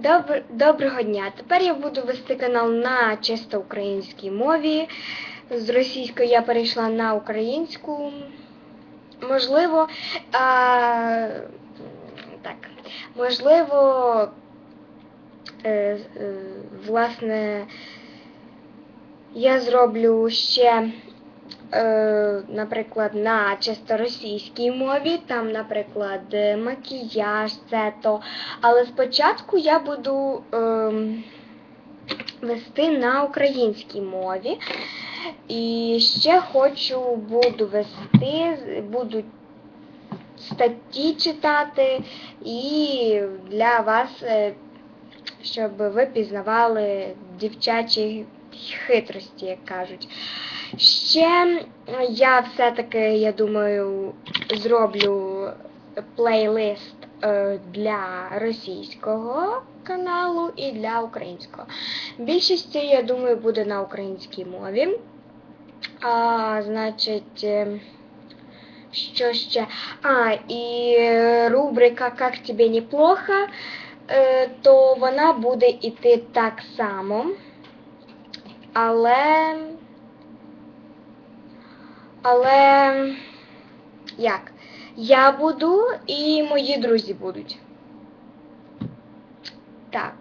Добр... Доброго дня. Тепер я буду вести канал на чисто українській мові. З російської я перейшла на українську. Можливо, а... так, можливо, е, е, власне, я зроблю ще, наприклад, на чисто російській мові, там, наприклад, е, макіяж, це то. Але спочатку я буду ем, вести на українській мові. І ще хочу буду вести, буду статті читати і для вас, е, щоб ви пізнавали дівчачі хитрості, як кажуть. Ще я все-таки, я думаю, зроблю плейлист е, для російського каналу і для українського. Більшість, я думаю, буде на українській мові. А, значить, е, що ще? А, і рубрика Как тебе неплохо, е, то вона буде іти так само. Але. Але. Як? Я буду і мої друзі будуть. Так.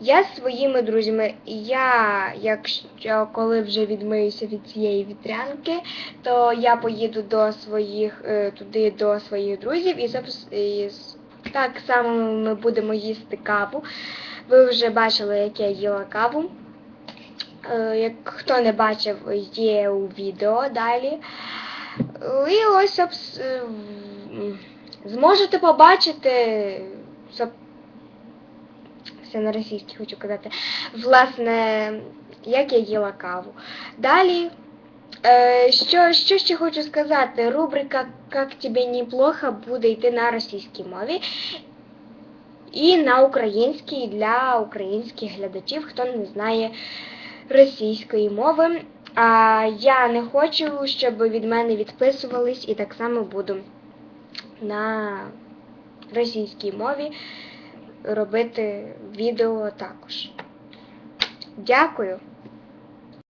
Я зі своїми друзями, я, якщо коли вже відмиюся від цієї вітрянки, то я поїду до своїх, е, туди до своїх друзів і, і так само ми будемо їсти каву. Ви вже бачили, як я їла каву. Е, Як хто не бачив, є у відео далі. І ось обс- е, зможете побачити все на російській хочу казати. Власне, як я їла каву. Далі, е, що, що ще хочу сказати, рубрика Как тебе неплохо буде йти на російській мові. І на українській для українських глядачів, хто не знає російської мови. А я не хочу, щоб від мене відписувались, і так само буду на російській мові робити відео також. Дякую.